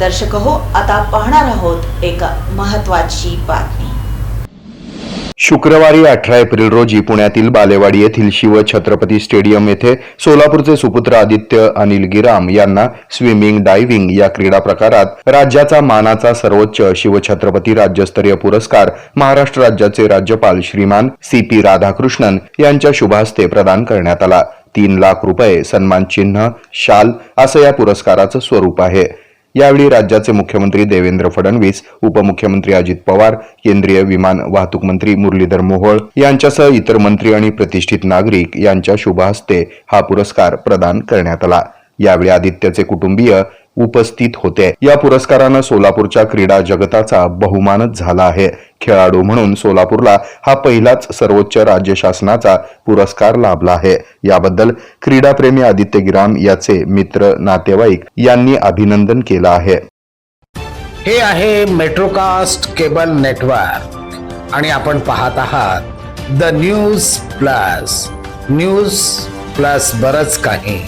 दर्शक हो आता पाहणार आहोत एक महत्वाची बातमी. शुक्रवारी अठरा एप्रिल रोजी पुण्यातील बालेवाडी येथील शिव छत्रपती स्टेडियम येथे सोलापूरचे सुपुत्र आदित्य अनिल गिराम यांना स्विमिंग डायव्हिंग या क्रीडा प्रकारात राज्याचा मानाचा सर्वोच्च शिवछत्रपती राज्यस्तरीय पुरस्कार महाराष्ट्र राज्याचे राज्यपाल श्रीमान सी पी राधाकृष्णन यांच्या शुभहस्ते प्रदान करण्यात आला. तीन लाख रुपये सन्मान चिन्ह शाल असं या पुरस्काराचं स्वरूप आहे. यावेळी राज्याचे मुख्यमंत्री देवेंद्र फडणवीस उपमुख्यमंत्री अजित पवार केंद्रीय विमान वाहतूक मंत्री मुरलीधर मोहोळ यांच्यासह इतर मंत्री आणि प्रतिष्ठित नागरिक यांच्या शुभ हस्ते हा पुरस्कार प्रदान करण्यात आला. यावेळी आदित्यचे कुटुंबीय उपस्थित होते. या पुरस्कारानं सोलापूरच्या क्रीडा जगताचा बहुमानच झाला आहे. खेळाडू म्हणून सोलापूरला हा पहिलाच सर्वोच्च राज्य शासनाचा पुरस्कार लाभला आहे. याबद्दल क्रीडाप्रेमी आदित्य गिराम याचे मित्र नातेवाईक यांनी अभिनंदन केलं आहे. हे आहे मेट्रोकास्ट केबल नेटवर्क आणि आपण पाहत आहात the news plus news plus बरच काही.